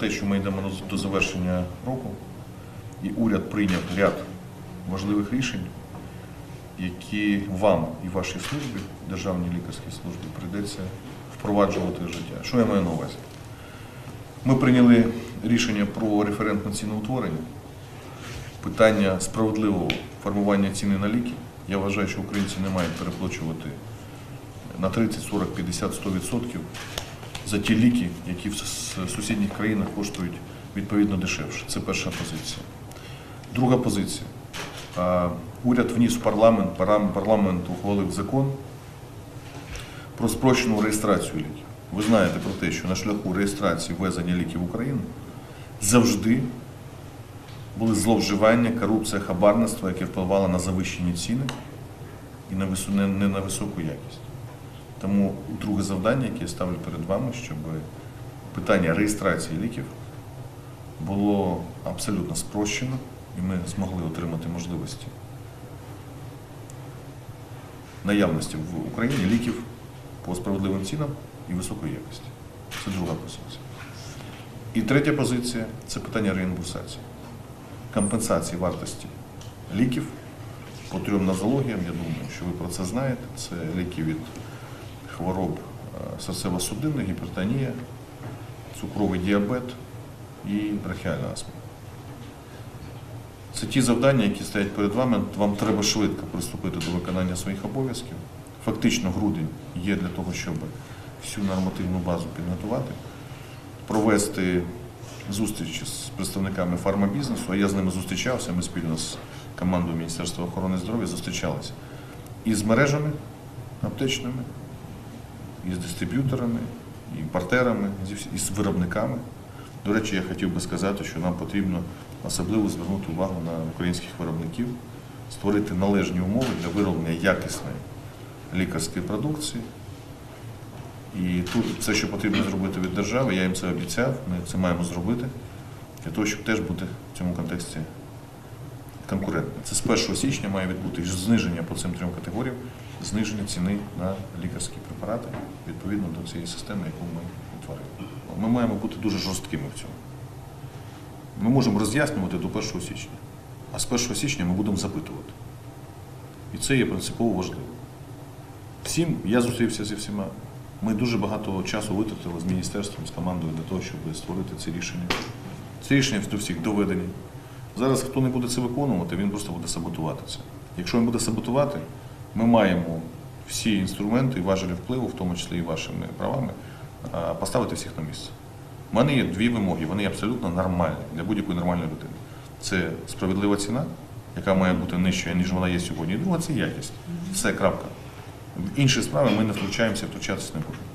те, що ми йдемо до завершення року, і уряд прийняв ряд важливих рішень, які вам і вашій службі, Державній лікарській службі, прийдеться впроваджувати в життя. Що я маю на увазі? Ми прийняли рішення про референтне ціноутворення, питання справедливого формування ціни на ліки. Я вважаю, що українці не мають переплачувати на 30, 40, 50, 100% за ті ліки, які в сусідніх країнах коштують відповідно дешевше. Це перша позиція. Друга позиція. Уряд вніс в парламент, парламент ухвалив закон про спрощену реєстрацію ліків. Ви знаєте про те, що на шляху реєстрації ввезення ліків в Україну завжди були зловживання, корупція, хабарництво, яке впливало на завищені ціни і не на високу якість. Тому друге завдання, яке я ставлю перед вами, щоб питання реєстрації ліків було абсолютно спрощено, і ми змогли отримати можливості наявності в Україні ліків по справедливим цінам і високої якості. Це друга позиція. І третя позиція це питання реімбурсації, компенсації вартості ліків по трьом нозологіям. Я думаю, що ви про це знаєте. Це ліки від хвороб е, серцево-судинних, гіпертонія, цукровий діабет і бронхіальна астма. Це ті завдання, які стоять перед вами. Вам треба швидко приступити до виконання своїх обов'язків. Фактично, грудень є для того, щоб всю нормативну базу підготувати, провести зустрічі з представниками фармабізнесу, а я з ними зустрічався, ми спільно з командою Міністерства охорони здоров'я зустрічалися і з мережами аптечними, і з дистриб'юторами, і імпортерами, зі і з виробниками. До речі, я хотів би сказати, що нам потрібно особливо звернути увагу на українських виробників, створити належні умови для вироблення якісної лікарської продукції. І тут все, що потрібно зробити від держави, я їм це обіцяв, ми це маємо зробити, для того, щоб теж бути в цьому контексті конкурентним. Це з 1 січня має відбутись зниження по цим трьом категоріям, зниження ціни на лікарські препарати відповідно до цієї системи, яку ми утворили. Ми маємо бути дуже жорсткими в цьому. Ми можемо роз'яснювати до 1 січня, а з 1 січня ми будемо запитувати. І це є принципово важливо. Всім, я зустрівся зі всіма. Ми дуже багато часу витратили з міністерством, з командою для того, щоб створити ці рішення. Ці рішення до всіх доведені. Зараз хто не буде це виконувати, він просто буде саботувати це. Якщо він буде саботувати, ми маємо всі інструменти і важелі впливу, в тому числі і вашими правами, поставити всіх на місце. У мене є дві вимоги, вони абсолютно нормальні для будь-якої нормальної людини. Це справедлива ціна, яка має бути нижчою, ніж вона є сьогодні. І друга це якість. Все, крапка. В інші справи ми не втручаємося, втручатися не будемо.